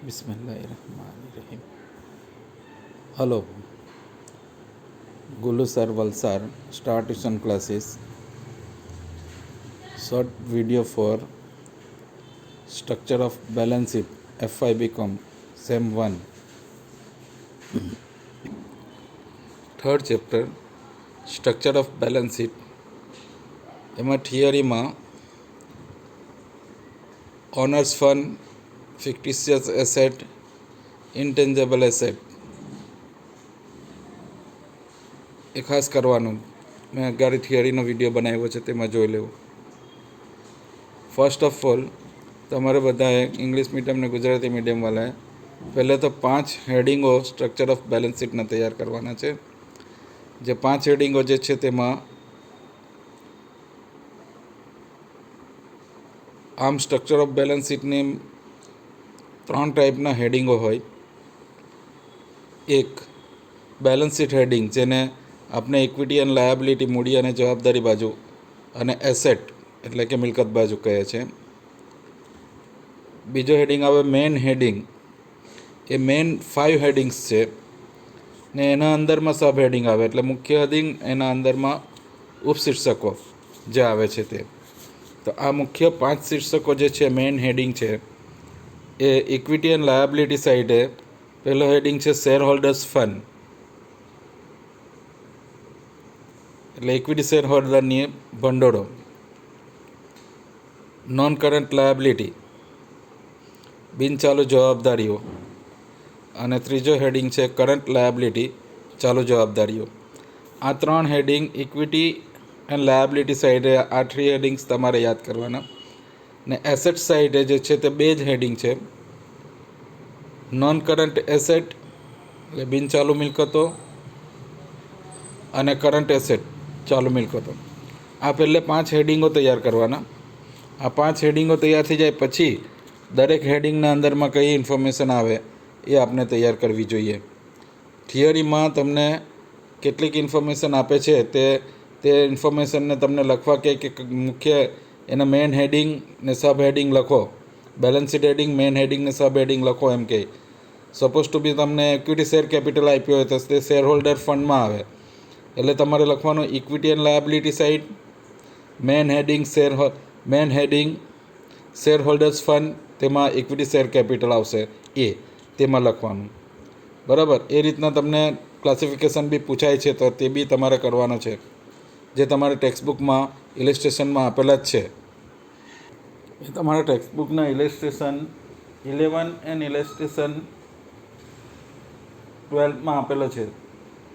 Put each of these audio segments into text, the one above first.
બિસ્મિલ્લાહિર્રહમાનિર્રહીમ hello Gulu sir Valsad star tuition classes short video for structure of balance sheet FY BCom sem one third chapter structure of balance sheet એમાં થિયરીમાં owners fund fictitious asset intangible asset એ ખાસ કરવાનું. મેં અગાડી થિયરીનો video બનાવ્યો છે, તેમાં જોઈ લેવું. ફર્સ્ટ ઓફ ઓલ તમારે બધાએ ઇંગ્લિશ મીડિયમ ને ગુજરાતી મીડિયમવાળાએ પહેલે તો પાંચ હેડિંગો સ્ટ્રક્ચર ઓફ બેલેન્સ શીટના તૈયાર કરવાના છે. જે પાંચ હેડિંગો જે છે તેમાં આમ સ્ટ્રક્ચર ઓફ બેલેન્સ શીટની ત્રણ ટાઈપના હેડિંગો હોય. એક બેલેન્સ શીટ હેડિંગ જેને આપણે ઇક્વિટી અને લાયાબિલિટી મૂડી અને જવાબદારી બાજુ અને એસેટ એટલે કે મિલકત બાજુ કહે છે. બીજો હેડિંગ આવે મેઇન હેડિંગ એ મેઇન ફાઇવ હેડિંગ્સ છે. ને એના અંદરમાં સબ હેડિંગ આવે, એટલે મુખ્ય હેડિંગ એના અંદરમાં ઉપશીર્ષકો જે આવે છે તે. તો આ મુખ્ય પાંચ શીર્ષકો જે છે મેઇન હેડિંગ છે. એ ઇક્વિટી એન્ડ લાયબિલિટી સાઇડે પહેલો હેડિંગ છે શેર હોલ્ડર્સ ફંડ એટલે ઇક્વિટી શેર હોલ્ડરની ભંડોળો. નોન કરંટ લાયબિલિટી બિનચાલુ જવાબદારીઓ. અને ત્રીજો હેડિંગ છે કરંટ લાયબિલિટી ચાલુ જવાબદારીઓ. આ ત્રણ હેડિંગ ઇક્વિટી એન્ડ લાયબિલિટી સાઈડે આ થ્રી હેડિંગ્સ તમારે યાદ કરવાના. ને એસેટ સાઈડે જે છે તે બે જ હેડિંગ છે. નોન કરંટ એસેટ એટલે બિનચાલુ મિલકતો અને કરંટ એસેટ ચાલુ મિલકતો. આ પહેલે પાંચ હેડિંગો તૈયાર કરવાના. આ પાંચ હેડિંગો તૈયાર થઈ જાય પછી દરેક હેડિંગના અંદરમાં કઈ ઇન્ફોર્મેશન આવે એ આપણે તૈયાર કરવી જોઈએ. થિયરીમાં તમને કેટલીક ઇન્ફોર્મેશન આપે છે તે તે ઇન્ફોર્મેશનને તમને લખવા કે મુખ્ય એના મેઇન હેડિંગ ને સબ હેડિંગ લખો. બેલેન્સ હેડિંગ મેઇન હેડિંગ ને સબ હેડિંગ લખો એમ કે. સપોઝ ટુ બી તમને ઇક્વિટી શેર કેપિટલ આપ્યો હોય તો તે શેર હોલ્ડર ફંડમાં આવે. એટલે તમારે લખવાનું equity and liability side main heading share main heading share holders fund તેમાં ઇક્વિટી શેર કેપિટલ આવશે. એ તેમાં લખવાનું. બરાબર? એ રીતના તમને ક્લાસિફિકેશન બી પૂછાય છે તો તે બી તમારે કરવાનો છે. જે તમારે ટેક્સ્ટબુકમાં ઇલિસ્ટ્રેશનમાં આપેલા જ છે. એ તમારા ટેક્સ્ટબુકના ઇલેસ્ટ્રેશન ઇલેવન એન્ડ ઇલેસ્ટ્રેશન ટ્વેલ્થમાં આપેલો છે.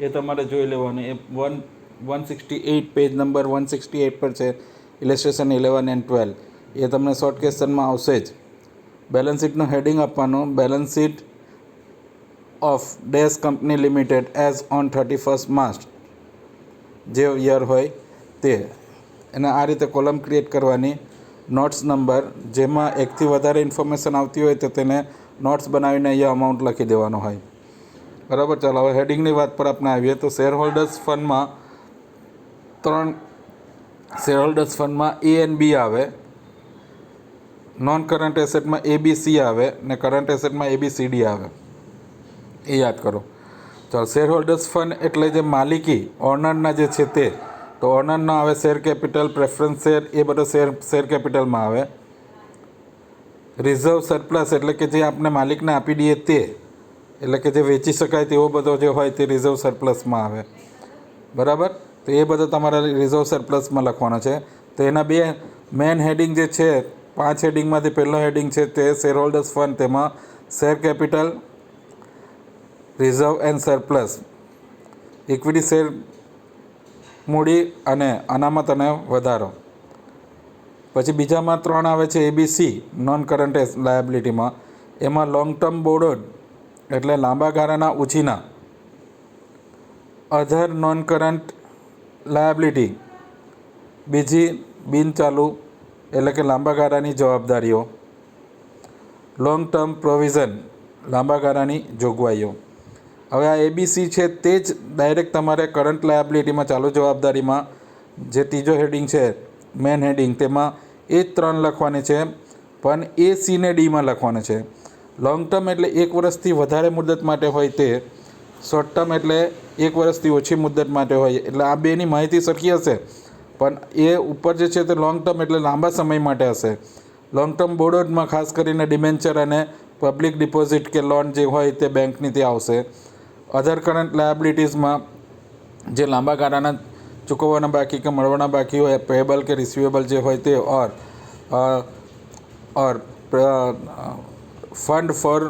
એ તમારે જોઈ લેવાનું. એ one one sixty eight page number one sixty eight પર છે. ઇલેસ્ટ્રેશન ઇલેવન એન્ડ ટ્વેલ્વ એ તમને શોર્ટ ક્વેશ્ચનમાં આવશે જ. બેલેન્સ શીટનું હેડિંગ આપવાનું. Balance sheet of days company limited as on thirty first March જે યર હોય તે. એને આ રીતે કોલમ ક્રિએટ કરવાની. Notes number. જેમાં એકથી વધારે ઇન્ફોર્મેશન આવતી હોય તો તેને નોટ્સ બનાવીને અહીંયા અમાઉન્ટ લખી દેવાનો હોય. બરાબર? ચાલો, હવે હેડિંગની વાત પર આપણે આવીએ. તો શેર હોલ્ડર્સ ફંડમાં ત્રણ શેર હોલ્ડર્સ ફંડમાં એ એન્ડ બી આવે. નોન કરંટ એસેટમાં એ બી સી આવે ને કરંટ એસેટમાં એ બી સી ડી આવે. એ યાદ કરો. ચાલો શેર હોલ્ડર્સ ફંડ એટલે જે માલિકી ઓનરના જે છે તે તો ઓનરના આવે શેર કેપિટલ પ્રેફરન્સ શેર એ બધો શેર શેર કેપિટલમાં આવે. રિઝર્વ સરપ્લસ એટલે કે જે આપણે માલિકને આપી દઈએ તે, એટલે કે જે વેચી શકાય તેવો બધો જે હોય તે રિઝર્વ સરપ્લસમાં આવે. બરાબર? તો એ બધો તમારે રિઝર્વ સરપ્લસમાં લખવાનો છે. તો એના બે મેન હેડિંગ જે છે, પાંચ હેડિંગમાંથી પહેલો હેડિંગ છે તે શેર હોલ્ડર્સ ફંડ તેમાં share capital reserve and surplus equity share મૂડી અને અનામત અને વધારો. પછી બીજામાં ત્રણ આવે છે એબીસી નોન કરંટ લાયબિલિટીમાં એમાં લોંગ ટર્મ બોર્ડર એટલે લાંબા ગાળાના ઉછીના. અધર નોન કરંટ લાયબિલિટી બીજી બિનચાલુ એટલે કે લાંબા ગાળાની જવાબદારીઓ. લોંગ ટર્મ પ્રોવિઝન લાંબા ગાળાની જોગવાઈઓ. હવે આ એબીસી છે તે જ ડાયરેક્ટ તમારે કરંટ લાયબિલિટીમાં ચાલુ જવાબદારીમાં જે ત્રીજો હેડિંગ છે મેન હેડિંગ તેમાં એ જ ત્રણ લખવાની છે, પણ એ સીને ડીમાં લખવાની છે. લોંગ ટર્મ એટલે એક વર્ષથી વધારે મુદત માટે હોય તે શોર્ટ ટર્મ એટલે એક વર્ષથી ઓછી મુદત માટે હોય, એટલે આ બેની માહિતી સરખી હશે. પણ એ ઉપર જે છે તે લોંગ ટર્મ એટલે લાંબા સમય માટે હશે. લોંગ ટર્મ બોર્ડોમાં ખાસ કરીને ડિમેન્ચર અને પબ્લિક ડિપોઝિટ કે લોન જે હોય તે બેંકની ત્યાં આવશે. અધર કરંટ લાયબિલિટીઝમાં જે લાંબા ગાળાના ચૂકવવાના બાકી કે મળવાના બાકી હોય પેએબલ કે રિસીવેબલ જે હોય તે or or fund for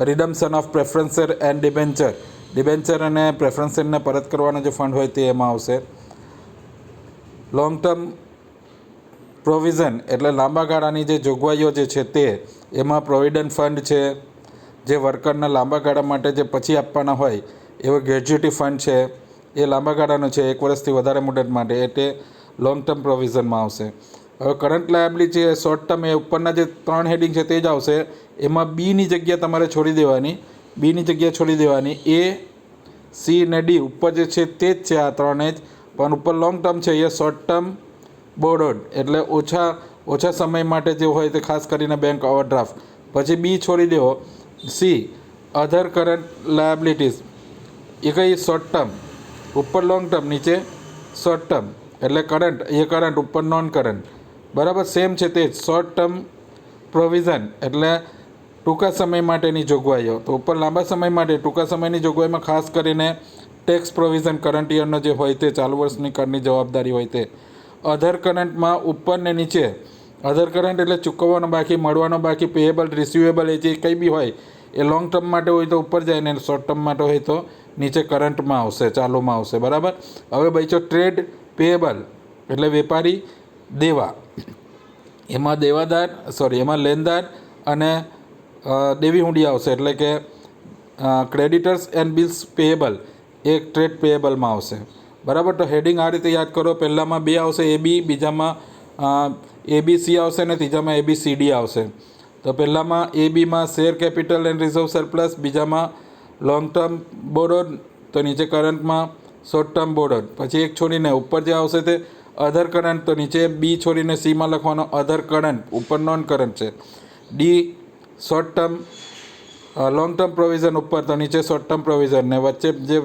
redemption of preference and debenture debenture અને પ્રેફરન્સરને પરત કરવાનો જે ફંડ હોય તે એમાં આવશે. લોંગ ટર્મ પ્રોવિઝન એટલે લાંબા ગાળાની જે જોગવાઈઓ જે છે તે, એમાં પ્રોવિડન્ટ ફંડ છે જે વર્કરના લાંબા ગાળા માટે જે પછી આપવાના હોય, એવો ગ્રેજ્યુટી ફંડ છે, એ લાંબા ગાળાનો છે, એક વર્ષથી વધારે મુદત માટે, એ તે લોંગ ટર્મ પ્રોવિઝનમાં આવશે. હવે કરંટ લાયબલી છે શોર્ટ ટર્મ એ ઉપરના જે ત્રણ હેડિંગ છે તે જ આવશે. એમાં બીની જગ્યા તમારે છોડી દેવાની. બીની જગ્યા છોડી દેવાની. એ સી ને ડી ઉપર જે છે તે જ છે આ ત્રણે જ. પણ ઉપર લોંગ ટર્મ છે, એ શોર્ટ ટર્મ બોર્ડોડ એટલે ઓછા ઓછા સમય માટે જે હોય તે ખાસ કરીને બેંક ઓવરડ્રાફ્ટ પછી બી છોડી દેવો. સી અધર કરંટ લાયબિલિટીઝ એ કઈ શોર્ટ ટર્મ ઉપર લોંગ ટર્મ નીચે શોર્ટ ટર્મ એટલે કરંટ એ કરંટ ઉપર નોન કરંટ બરાબર સેમ છે તે જ શોર્ટ ટર્મ પ્રોવિઝન એટલે ટૂંકા સમય માટેની જોગવાઈઓ. તો ઉપર લાંબા સમય માટે ટૂંકા સમયની જોગવાઈમાં ખાસ કરીને ટેક્સ પ્રોવિઝન કરંટ યરનો જે હોય તે, ચાલુ વર્ષની કરની જવાબદારી હોય તે. અધર કરંટમાં ઉપર ને નીચે અધર કરંટ એટલે ચૂકવવાનો બાકી, મળવાનો બાકી પેએબલ રિસીવેબલ એ જે કંઈ બી હોય, એ લોંગ ટર્મ માટે હોય તો ઉપર જાય ને શોર્ટ ટર્મ માટે હોય તો નીચે કરંટમાં આવશે, ચાલુમાં આવશે, બરાબર? હવે બચ્યો ટ્રેડ પેએબલ એટલે વેપારી, દેવા. એમાં દેવાદાર સોરી એમાં લેનદાર અને દેવી હુંડી આવશે, એટલે કે ક્રેડિટર્સ એન્ડ બિલ્સ પેએબલ એ ટ્રેડ પેએબલમાં આવશે. બરાબર? તો હેડિંગ આ રીતે યાદ કરો, પહેલાંમાં બે આવશે, એ બી, બીજામાં એ બી સી આવશે અને ત્રીજામાં એ બી સી ડી આવશે. તો પહેલાંમાં એ બીમાં share capital and reserve surplus બીજામાં લોંગ ટર્મ બોરોડ તો નીચે કરંટમાં શોર્ટ ટર્મ બોરોડ પછી એક છોડીને ઉપર જે આવશે તે અધર કરંટ તો નીચે બી છોડીને સીમાં લખવાનો અધર કરંટ ઉપર નોન કરંટ છે D short term long term provision ઉપર, તો નીચે શોર્ટ ટર્મ પ્રોવિઝન ને વચ્ચે જે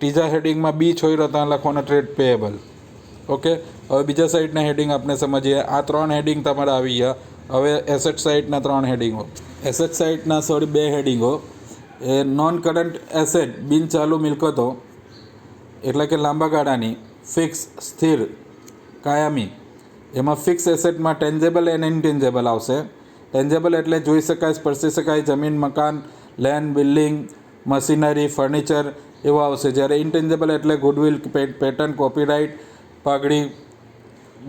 ત્રીજા હેડિંગમાં બી છોડ્યો, ત્યાં લખવાનો ટ્રેડ પેએબલ ઓકે હવે બીજા સાઈડના હેડિંગ આપણે સમજીએ. આ ત્રણ હેડિંગ તમારા આવી ગયા. હવે એસેટ સાઇડના ત્રણ હેડિંગો એસેટ સાઇડના સોરી બે હેડિંગો એ નોન કરંટ એસેટ બિન ચાલુ મિલકતો એટલે કે લાંબા ગાળાની. ફિક્સ સ્થિર, કાયમી. એમાં ફિક્સ એસેટમાં ટેન્જેબલ એન્ડ ઇનટેન્જેબલ આવશે. ટેન્જેબલ એટલે જોઈ શકાય, સ્પર્શી શકાય, જમીન, મકાન લેન્ડ બિલ્ડિંગ મશીનરી ફર્નિચર એવું આવશે. જ્યારે ઇન્ટેન્જેબલ એટલે ગુડવિલ પેટર્ન કોપીરાઇટ પાઘડી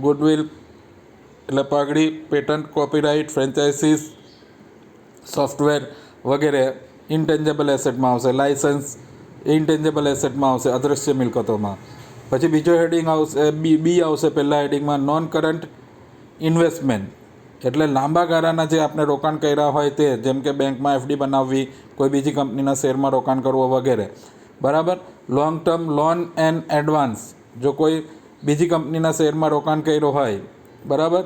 ગુડવિલ એટલે પાઘડી પેટન્ટ કોપીરાઇટ ફ્રેન્ચાઇઝીસ સોફ્ટવેર વગેરે ઇન્ટેન્જેબલ એસેટમાં આવશે. લાઇસન્સ ઇન્ટેન્જેબલ એસેટમાં આવશે અદૃશ્ય મિલકતોમાં. પછી બીજો હેડિંગ આવશે બી બી આવશે પહેલાં હેડિંગમાં નોન કરંટ ઇન્વેસ્ટમેન્ટ એટલે લાંબા ગાળાના જે આપણે રોકાણ કર્યા હોય તે, જેમ કે બેંકમાં એફડી બનાવવી, કોઈ બીજી કંપનીના શેરમાં રોકાણ કરવું વગેરે. બરાબર? Long term loan and advance જો કોઈ બીજી કંપનીના શેરમાં રોકાણ કર્યું હોય, બરાબર?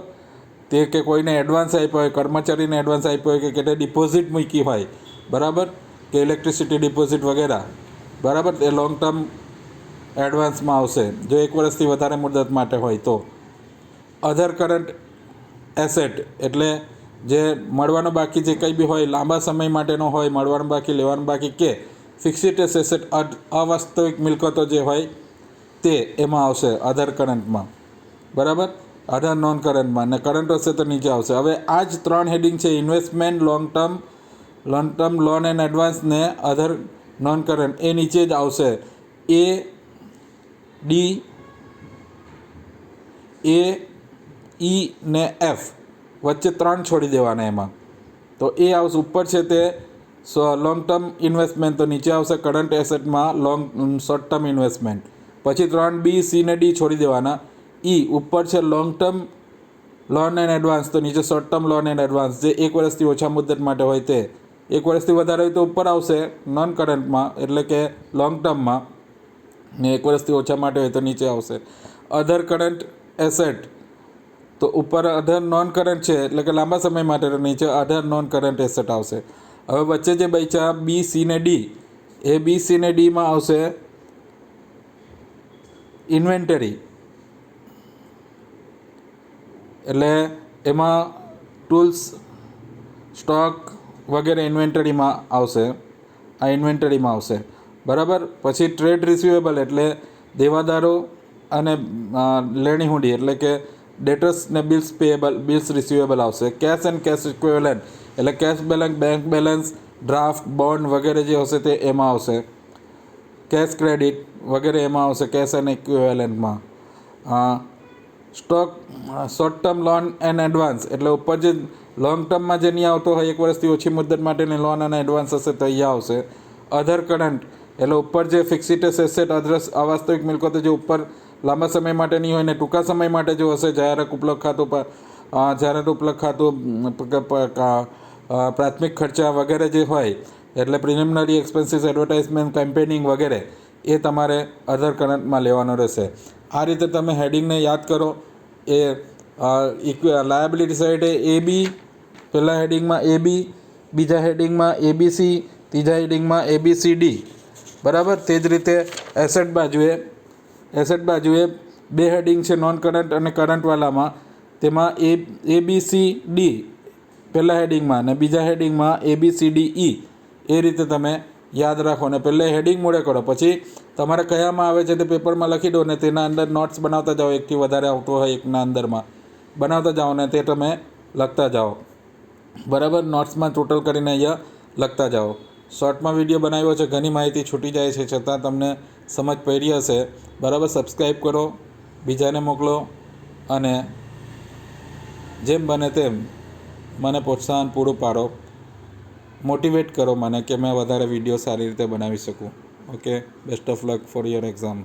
તે કે કોઈને એડવાન્સ આપ્યો હોય, કર્મચારીને એડવાન્સ આપ્યો હોય કે કેટલે ડિપોઝિટ મૂકી હોય, બરાબર? કે ઇલેક્ટ્રિસિટી ડિપોઝિટ વગેરે, બરાબર? એ લોંગ ટર્મ એડવાન્સમાં આવશે, જો એક વર્ષથી વધારે મુદત માટે હોય તો. અધર કરંટ એસેટ એટલે જે મળવાનો બાકી જે કંઈ બી હોય, લાંબા સમય માટેનો હોય, મળવાનું બાકી, લેવાનું બાકી કે ફિક્સિડ એસેટ અવાસ્તવિક મિલકતો જે હોય તે એમાં આવશે અધર કરંટમાં. બરાબર? અધર નોન કરંટમાં. ને કરંટ હશે તો નીચે આવશે. હવે આ જ ત્રણ હેડિંગ છે. Investment long term long term loan and advance ને અધર નોન કરંટ. એ નીચે જ આવશે. એ, ડી, એ, ઈ ને એફ. વચ્ચે ત્રણ છોડી દેવાના એમાં. તો એ આવશે. ઉપર છે તે લોંગ ટર્મ ઇન્વેસ્ટમેન્ટ તો નીચે આવશે. કરંટ એસેટમાં લોંગ શોર્ટ ટર્મ ઇન્વેસ્ટમેન્ટ પછી ત્રણ બી, સી ને ડી છોડી દેવાના. ઈ ઉપર છે long term loan and advance તો નીચે short term loan and advance જે એક વર્ષથી ઓછા મુદત માટે હોય તે. એક વર્ષથી વધારે હોય તો ઉપર આવશે નોન કરંટમાં એટલે કે લોંગ ટર્મમાં ને એક વર્ષથી ઓછા માટે હોય તો નીચે આવશે. અધર કરંટ એસેટ તો ઉપર અધર નોન કરંટ છે, એટલે કે લાંબા સમય માટે નીચે અધર નોન કરંટ એસેટ આવશે. હવે વચ્ચે જે બચ્યા બી સી ને ડી એ બી સી ને ડીમાં આવશે. ઇન્વેન્ટરી એટલે એમાં ટૂલ્સ સ્ટોક વગેરે ઇન્વેન્ટરીમાં આવશે. આ ઇન્વેન્ટરીમાં આવશે. બરાબર? પછી ટ્રેડ રિસિવેબલ એટલે દેવાદારો અને લેણી હુંડી એટલે કે debtors bills payable bills receivable આવશે. કેશ એન્ડ કેશ ઇક્વિવેલન્ટ એટલે cash balance bank balance draft bond વગેરે જે હશે તે એમાં આવશે. કેશ ક્રેડિટ વગેરે એમાં આવશે cash and ઇક્વિવેલન્ટમાં stock short term loan and advance એટલે ઉપર જે લોંગ ટર્મમાં જે નહીં આવતો હોય, એક વર્ષથી ઓછી મુદત માટેની લોન અને એડવાન્સ હશે તો અહીંયા આવશે. અધર કરંટ એટલે ઉપર જે ફિક્સિટસ એસેટ અદ્રસ અવાસ્તવિક મિલકતો જે ઉપર લાંબા સમય માટે નહીં હોય ને ટૂંકા સમય માટે જો હશે, જાહેરાત ઉપલબ્ધ ખાતું જાહેરાત ઉપલબ્ધ ખાતું પ્રાથમિક ખર્ચા વગેરે જે હોય, એટલે પ્રિલિમિનરી એક્સપેન્સીસ એડવર્ટાઇઝમેન્ટ કેમ્પેનિંગ વગેરે એ તમારે અધર કરંટમાં લેવાનો રહેશે. આ રીતે તમે હેડિંગને યાદ કરો. એ લાયબિલિટી સાઈડે એ બી, પહેલાં હેડિંગમાં એ બી, બીજા હેડિંગમાં એબીસી ત્રીજા હેડિંગમાં એબીસીડી બરાબર? તે જ રીતે એસેટ બાજુએ એસેટ બાજુએ બે હેડિંગ છે નોન કરંટ અને કરંટવાળામાં તેમાં એ એ બી સી ડી પહેલા હેડિંગમાં અને બીજા હેડિંગમાં એ બી સી ડી ઈ. એ રીતે તમે યાદ રાખો અને પહેલે હેડિંગ મોડે કરો, પછી તમારે કયામાં આવે છે તે પેપરમાં લખી દો ને તેના અંદર નોટ્સ બનાવતા જાઓ, એકથી વધારે આવતો હોય એકના અંદરમાં. બનાવતા જાઓ ને તે તમે લખતા જાઓ. બરાબર નોટ્સમાં ટોટલ કરીને અહીંયા લખતા જાઓ. શોર્ટમાં વીડિયો બનાવ્યો છે, ઘણી માહિતી છૂટી જાય છે, છતાં તમને સમજ પડી હશે. બરાબર સબસ્ક્રાઈબ કરો, બીજાને મોકલો, અને જેમ બને તેમ મને પ્રોત્સાહન પૂરું પાડો. મોટિવેટ કરો મને કે મેં વધારે વીડિયો સારી રીતે બનાવી શકું. Okay best of luck for your exam